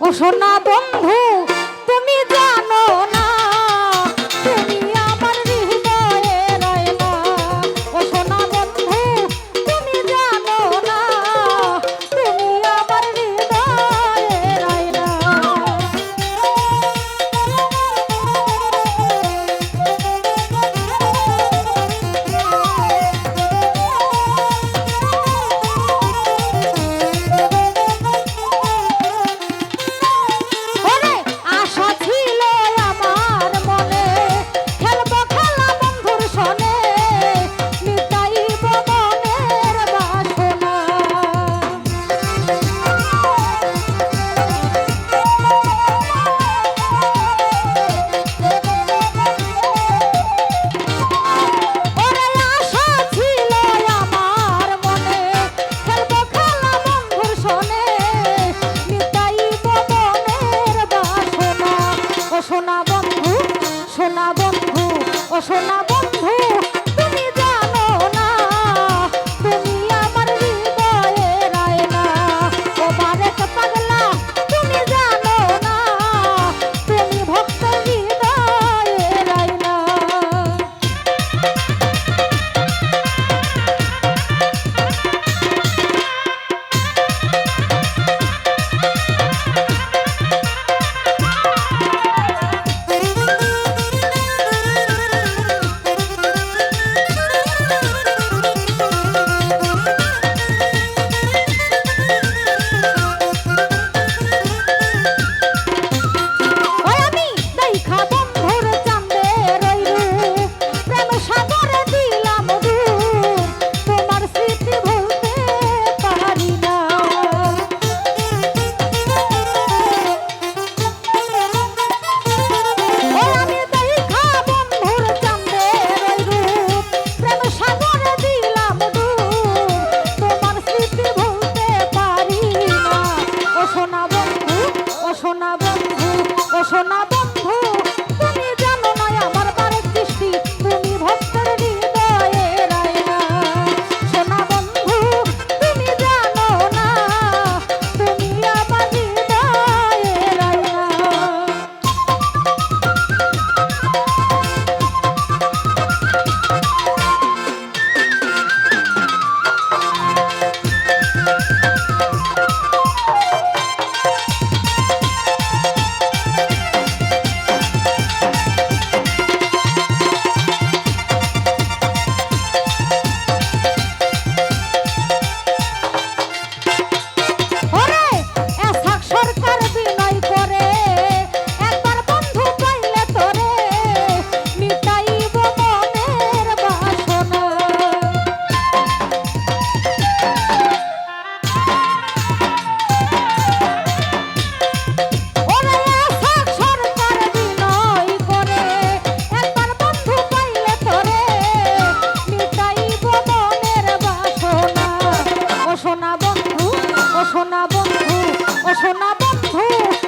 ও সোনা বন্ধু সোনা বন্ধু সোনা বন্ধু ও সোনা বন্ধু। ও সোনা বন্ধু ও সোনা বন্ধু।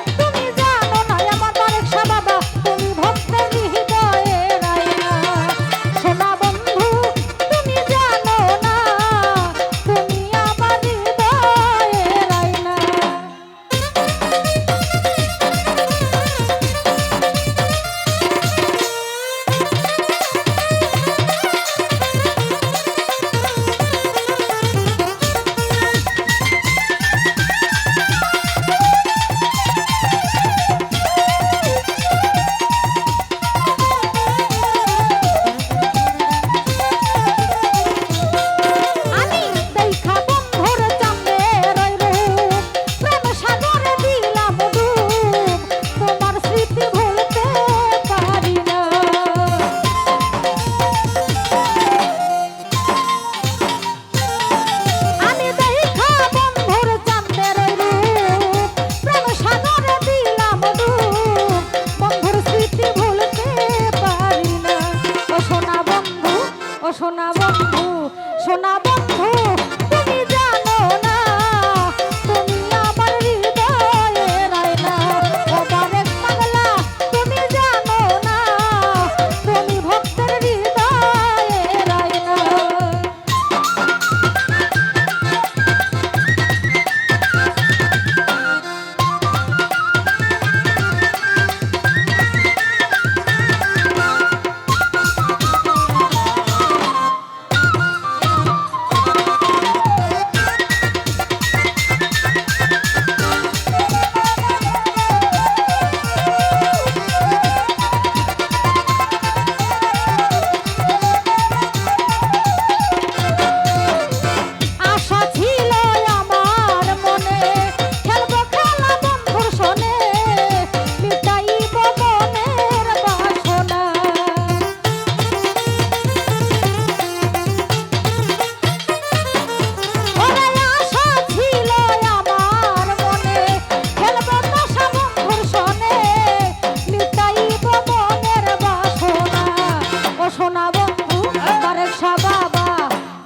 না বন্ধু বারে সাবা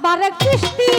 বারে কৃষ্টি